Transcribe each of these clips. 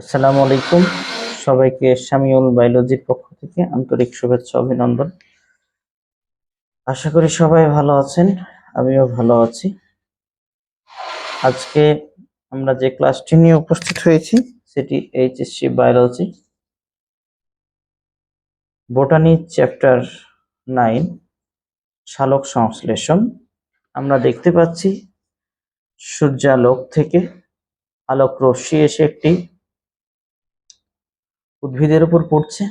আসসালামু আলাইকুম। সবাইকে সামিউল বায়োলজির পক্ষ থেকে আন্তরিক শুভেচ্ছা অভিনন্দন। আশা করি সবাই ভালো আছেন, আমিও ভালো আছি। আজকে আমরা যে ক্লাসটি নিয়ে উপস্থিত হয়েছি, সেটি HSC biology. Botany chapter nine, শালক সংশ্লেষণ। আমরা দেখতে পাচ্ছি, সূর্যালোক থেকে আলোক রশ্মি এসে একটি উদ্ভিদের উপর পড়ছে।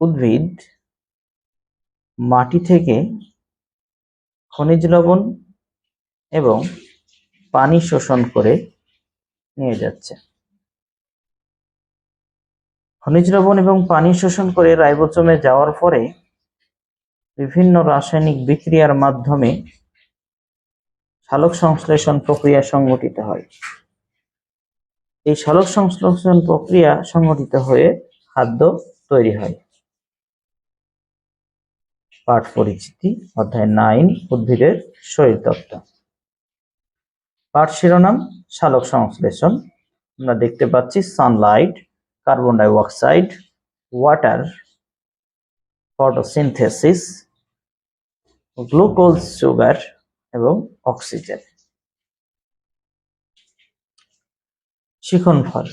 উদ্ভিদ মাটি থেকে খনিজ লবণ এবং পানি শোষণ করে নিয়ে যাচ্ছে। খনিজ লবণ এবং পানি শোষণ করে রাইবোজোমে যাওয়ার পরে বিভিন্ন রাসায়নিক বিক্রিয়ার মাধ্যমে সালোক সংশ্লেষণ প্রক্রিয়া সংঘটিত হয়। এই সালোক সংশ্লেষণ প্রক্রিয়া সংঘটিত হয়ে খাদ্য তৈরি হয়। পাঠ পরিচিতি, অধ্যায় নাইন, উদ্ভিদের শরীরতত্ত্ব। পাঠ শিরোনাম, সালোক সংশ্লেষণ। আমরা দেখতে পাচ্ছি sunlight carbon dioxide water photosynthesis glucose sugar এবং অক্সিজেন শিখন ফল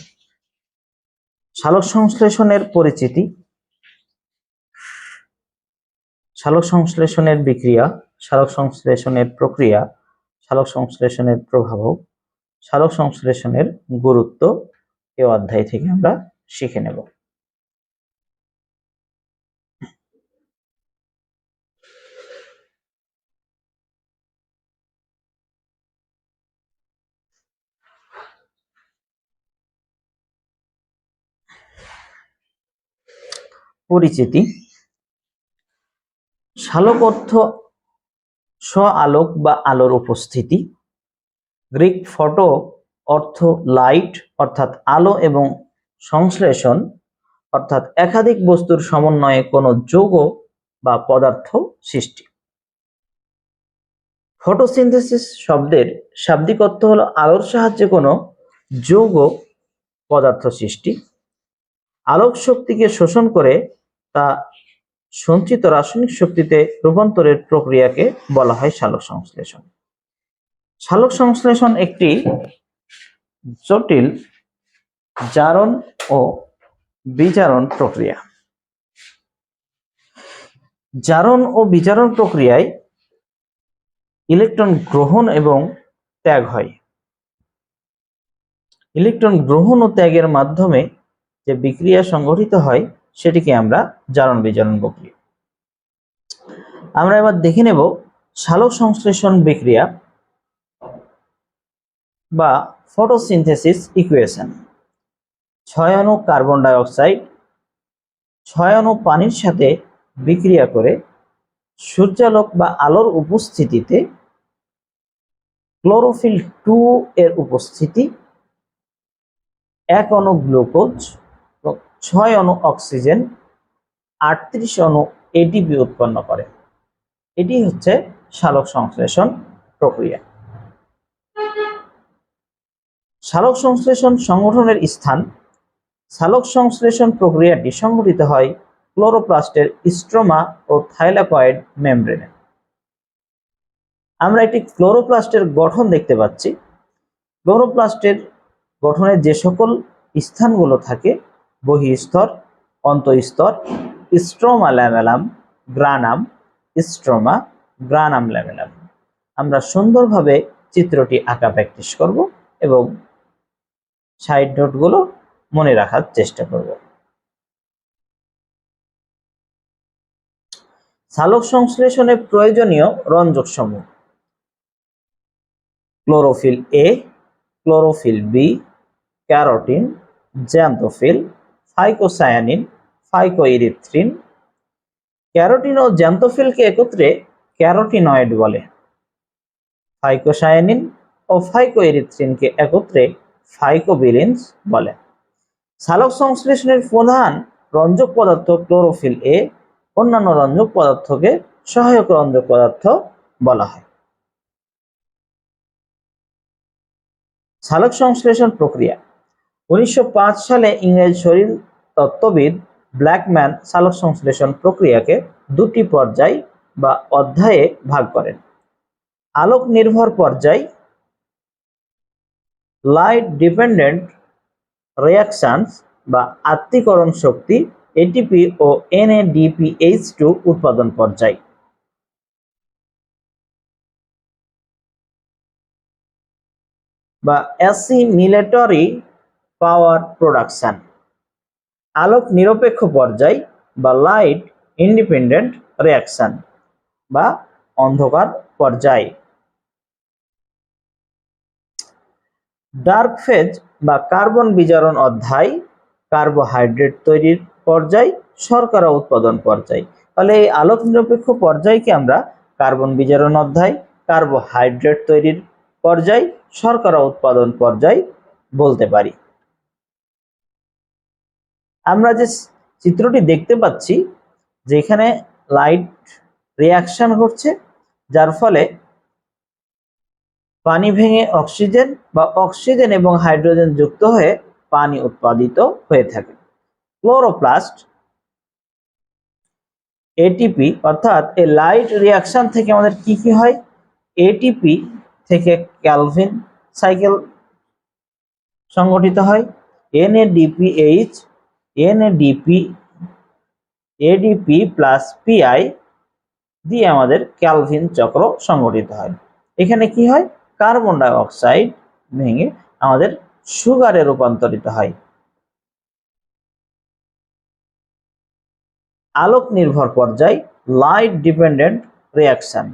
সালোক সংশ্লেষণের পরিচিতি। সালোক সংশ্লেষণের বিক্রিয়া সালোক সংশ্লেষণের প্রক্রিয়া সালোক সংশ্লেষণের প্রভাব সালোক সংশ্লেষণের গুরুত্ব এ অধ্যায় থেকে আমরা শিখে নেব। পরিচিতি। শালক অর্থ স্ব আলোক বা আলোর উপস্থিতি। গ্রিক ফটো অর্থ লাইট, অর্থাৎ আলো এবং সংশ্লেষণ, অর্থাৎ একাধিক বস্তুর সমন্বয়ে কোনো যৌগ বা পদার্থ সৃষ্টি। ফটোসিনথেসিস শব্দের শাব্দিক অর্থ হলো আলোর সাহায্যে কোনো যৌগ পদার্থ সৃষ্টি। আলোক শক্তিকে শোষণ করে তা সঞ্চিত রাসায়নিক শক্তিতে রূপান্তরের প্রক্রিয়াকে বলা হয় সালোক সংশ্লেষণ। সালোক সংশ্লেষণ একটি জটিল জারণ ও বিজারণ প্রক্রিয়া। জারণ ও বিজারণ প্রক্রিয়ায় ইলেকট্রন গ্রহণ এবং ত্যাগ হয়। ইলেকট্রন গ্রহণ ও ত্যাগের মাধ্যমে যে বিক্রিয়া সংঘটিত হয় সেটিকে আমরা জারণ বিজারণ প্রক্রিয়া। আমরা এবার দেখে নেব সালোক সংশ্লেষণ বিক্রিয়া বা ফটোসিনথেসিস ইকুয়েশন। ছয় অণু কার্বন ডাই অক্সাইড ছয় অণু পানির সাথে বিক্রিয়া করে সূর্যালোক বা আলোর উপস্থিতিতে ক্লোরোফিল টু এর উপস্থিতি, এক অণু গ্লুকোজ ছয় অণু অক্সিজেন, আটত্রিশ অণু এটিপি উৎপন্ন করে। এটি হচ্ছে সালোক সংশ্লেষণ প্রক্রিয়া। সালোক সংশ্লেষণ সংগঠনের স্থান। সালোক সংশ্লেষণ প্রক্রিয়াটি সংঘটিত হয় ক্লোরোপ্লাস্টের স্ট্রোমা ও থাইলাকয়েড মেমব্রেনে। আমরা একটি ক্লোরোপ্লাস্টের গঠন দেখতে পাচ্ছি। ক্লোরোপ্লাস্টের গঠনের যে সকল স্থানগুলো থাকে বহিস্তর, অন্তঃস্তর stroma lamellum granum, stroma granum lamellum আমরা সুন্দরভাবে চিত্রটি আঁকা প্র্যাকটিস করব এবং সাইড নোটগুলো মনে রাখার চেষ্টা করব। সালোক সংশ্লেষণে প্রয়োজনীয় রঞ্জক সমূহ chlorophyll A chlorophyll B carotene xanthophyll phycocyanin phycoerythrin carotene ও জ্যান্তোফিলকে একত্রে ক্যারোটিনয়েড বলে। ফাইকোসায়ানিন ও ফাইকোইরিথ্রিনকে একত্রে ফাইকোবিলিনস বলে। সালক সংশ্লেষণের প্রধান রঞ্জক পদার্থ ক্লোরোফিল এ, অন্যান্য রঞ্জক পদার্থকে সহায়ক রঞ্জক পদার্থ বলা হয়। সালক সংশ্লেষণ প্রক্রিয়া উনিশশো পাঁচ সালে ইংরেজ শরীর তত্ত্ববিদ ব্ল্যাকম্যান সালোক সংশ্লেষণ প্রক্রিয়াকে দুটি পর্যায় বা অধ্যায়ে ভাগ করেন। আলোক নির্ভর পর্যায় লাইট ডিপেন্ডেন্ট রিয়াকশনস বা আত্মীকরণ শক্তি এটিপি ও এনএডিপিএইচ টু উৎপাদন পর্যায়। বা অ্যাসিমিলেটরি পাওয়ার প্রোডাকশন আলোক নিরপেক্ষ পর্যায় বা লাইট ইন্ডিপেন্ডেন্ট রিয়াকশন বা অন্ধকার পর্যায়। ডার্ক ফেজ বা কার্বন বিজারণ অধ্যায় কার্বোহাইড্রেট তৈরির পর্যায়, শর্করা উৎপাদন পর্যায়। তাহলে এই আলোক নিরপেক্ষ পর্যায়কে আমরা কার্বন বিজারণ অধ্যায় কার্বোহাইড্রেট তৈরির পর্যায়, শর্করা উৎপাদন পর্যায় বলতে পারি। আমরা যে চিত্রটি দেখতে পাচ্ছি, যেখানে লাইট রিয়াকশন ঘটছে, যার ফলে পানি ভেঙে অক্সিজেন বা অক্সিজেন এবং হাইড্রোজেন যুক্ত হয়ে পানি উৎপাদিত হয়ে থাকে। ক্লোরোপ্লাস্ট এটিপি অর্থাৎ এই লাইট রিয়াকশন থেকে আমাদের কি কি হয়? এটিপি থেকে ক্যালভিন সাইকেল সংগঠিত হয় NADPH NADP ADP plus Pi দিয়ে আমাদের ক্যালভিন চক্র সংগঠিত হয়। এখানে কি হয়? কার্বন ডাই অক্সাইড ভেঙে আমাদের সুগারে রূপান্তরিত হয়। আলোক নির্ভর পর্যায় লাইট ডিপেন্ডেন্ট রিয়াকশন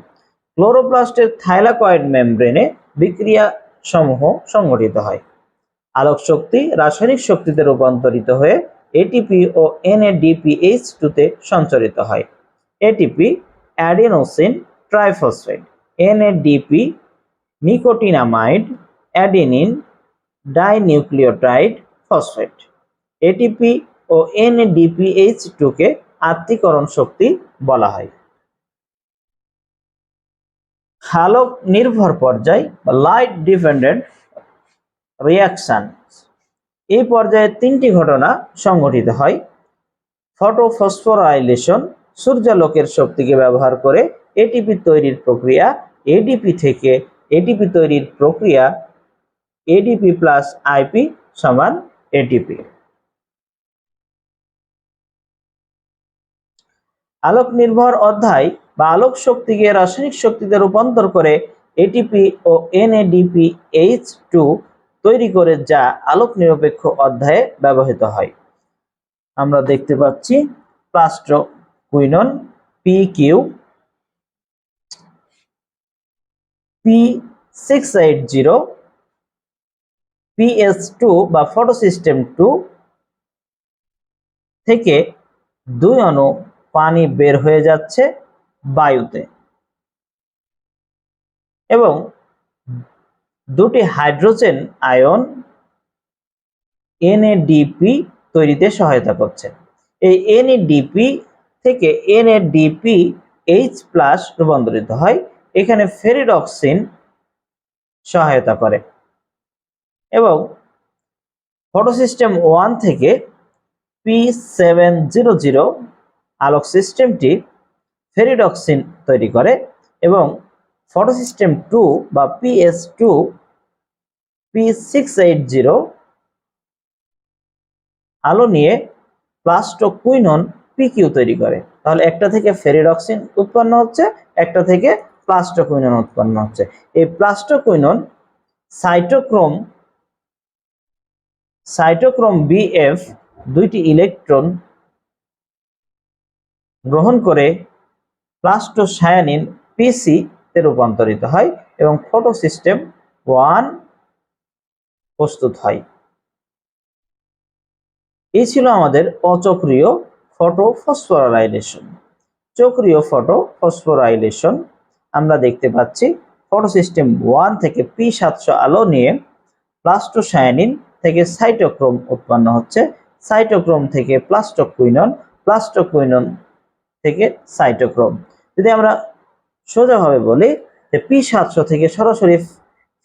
ক্লোরোপ্লাস্টের থাইলাকয়েড মেমব্রেনে বিক্রিয়া সমূহ সংঘটিত হয়। আলোক শক্তি রাসায়নিক শক্তিতে রূপান্তরিত হয়ে এটিপি ও এনএডিপিএইচ টুতে সঞ্চারিত হয়। ATP adenosine triphosphate NADP nicotinamide adenine dinucleotide phosphate ATP ও এনএডিপিএইচ টুকে আত্মীকরণ শক্তি বলা হয়। আলোক নির্ভর পর্যায় বা লাইট ডিপেন্ডেন্ট রিয়াকশন এই পর্যায়ে তিনটি ঘটনা সংঘটিত হয়। ফটোফসফোরাইলেশন সূর্যালোকের শক্তিকে ব্যবহার করে এটিপি তৈরির প্রক্রিয়া এডিপি থেকে এটিপি তৈরির প্রক্রিয়া এডিপি প্লাস আইপি সমান এটিপি আলোক নির্ভর অধ্যায় বা আলোক শক্তিকে রাসায়নিক শক্তিতে রূপান্তর করে এটিপি ও এনএডিপি এইচ টু তৈরি করে যা আলোক নিরপেক্ষ অধ্যায়ে ব্যবহৃত হয়। আমরা দেখতে পাচ্ছি plastoquinone P Q P six eight zero PS two বা ফটো সিস্টেম টু থেকে দুই অণু পানি বের হয়ে যাচ্ছে বায়ুতে। এবং দুটি হাইড্রোজেন আয়ন এনএডিপি তৈরিতে সহায়তা করছে। এই এনএডিপি থেকে এনএডিপি এইচ প্লাস রূপান্তরিত হয়। এখানে ফেরিডক্সিন সহায়তা করে এবং ফটোসিস্টেম ওয়ান থেকে পি সেভেন জিরো জিরো আলোক সিস্টেমটি ফেরিডক্সিন তৈরি করে এবং ফটোসিস্টেম টু বা PS two, P six eight zero, আলো নিয়ে প্লাস্টোকুইনন পিকিউ তৈরি করে। তাহলে একটা থেকে ফেরিডক্সিন উৎপন্ন হচ্ছে, একটা থেকে প্লাস্টোকুইনন উৎপন্ন হচ্ছে। এই প্লাস্টোকুইনন সাইটোক্রোম সাইটোক্রোম বিএফ দুইটি ইলেকট্রন গ্রহণ করে প্লাস্টোসায়ানিন পিসি তে রূপান্তরিত হয় এবং ফটো সিস্টেম ওয়ান প্রস্তুত হয়। এই ছিল আমাদের অচক্রিয় ফটো ফসফোরাইলেশন চক্রীয় ফটো ফসফোরাইলেশন আমরা দেখতে পাচ্ছি ফটো ওয়ান থেকে পি সাতশো আলো নিয়ে প্লাস্টোসায়ানিন থেকে সাইটোক্রোম উৎপন্ন হচ্ছে। সাইটোক্রোম থেকে প্লাস্টোকুইনন প্লাস্টোকুইনন থেকে সাইটোক্রোম যদি আমরা সোজাভাবে বলি যে পি সাতশো থেকে সরাসরি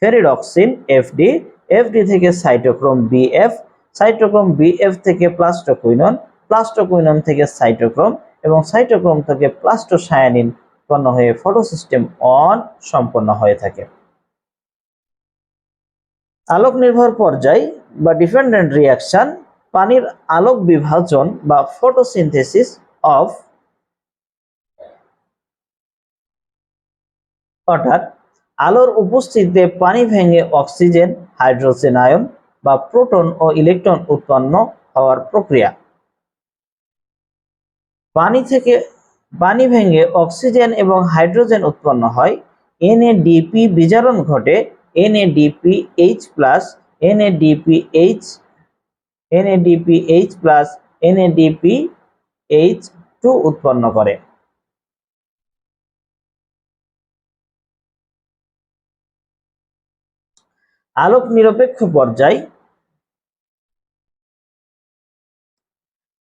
ফেরিডক্সিন এফডি এফডি থেকে সাইটোক্রোম বিএফ সাইটোক্রোম বিএফ থেকে প্লাস্টোকুইনন প্লাস্টোকুইনন থেকে সাইটোক্রোম এবং সাইটোক্রোম থেকে প্লাস্টোসায়ানিন উৎপন্ন হয়ে ফটোসিস্টেম অন সম্পন্ন হয়ে থাকে। আলোক নির্ভর পর্যায় বা ডিপেন্ডেন্ট রিয়াকশন পানির আলোক বিভাজন বা ফটোসিনথেসিস অফ অর্থাৎ আলোর উপস্থিতিতে পানি ভেঙে অক্সিজেন, হাইড্রোজেন আয়ন বা প্রোটন ও ইলেকট্রন উৎপন্ন হওয়ার প্রক্রিয়া। পানি থেকে পানি ভেঙে অক্সিজেন এবং হাইড্রোজেন উৎপন্ন হয়। এনএডিপি বিজারণ ঘটে NADP H plus NADP H NADP H plus NADP H two উৎপন্ন করে। আলোক নিরপেক্ষ পর্যায়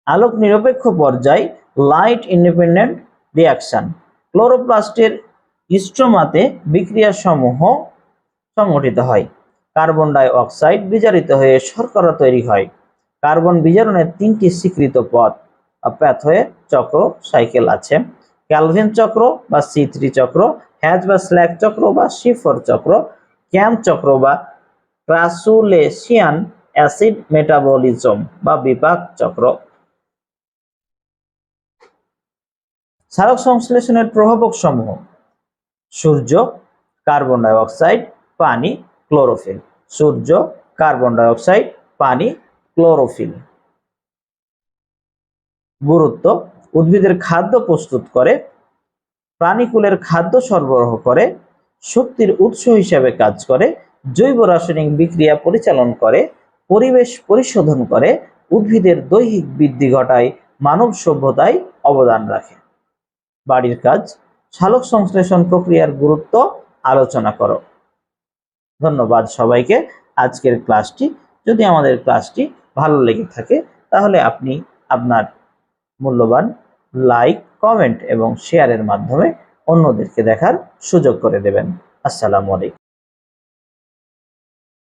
আলোক নিরপেক্ষ পর্যায় লাইট ইন্ডিপেন্ডেন্ট রিয়াকশন ক্লোরোপ্লাস্টের স্ট্রোমাতে বিক্রিয়া সমূহ সংঘটিত হয়। কার্বন ডাই অক্সাইড বিজারিত হয়ে শর্করা তৈরি হয়। কার্বন বিজারণের তিনটি স্বীকৃত পথ প্যাথওয়ে চক্র সাইকেল আছে। ক্যালভিন চক্র বা সি চক্র হ্যাজ বা স্ল্যাক চক্র বা শিফর চক্র, ক্যাম্প চক্র বা ক্রাসুলেশিয়ান অ্যাসিড মেটাবলিজম বা বিপাক চক্র। সারক সংশ্লেষণের প্রভাবক সমূহ, সূর্য কার্বন ডাই অক্সাইড পানি ক্লোরোফিল সূর্য কার্বন ডাই অক্সাইড পানি ক্লোরোফিল গুরুত্ব, উদ্ভিদের খাদ্য প্রস্তুত করে, প্রাণীকুলের খাদ্য সরবরাহ করে, শক্তির উৎস হিসেবে কাজ করে জৈব রাসায়নিক বিক্রিয়া পরিচালন করে, পরিবেশ পরিশোধন করে, উদ্ভিদের দৈহিক বৃদ্ধি ঘটায়, মানব সভ্যতায় অবদান রাখে। বাড়ির কাজ, সালোক সংশ্লেষণ প্রক্রিয়ার গুরুত্ব আলোচনা করো। ধন্যবাদ সবাইকে আজকের ক্লাসটি। যদি আমাদের ক্লাসটি ভালো লেগে থাকে, তাহলে আপনি আপনার মূল্যবান লাইক, কমেন্ট এবং শেয়ারের মাধ্যমে অন্যদেরকে দেখার সুযোগ করে দেবেন। আসসালামু আলাইকুম।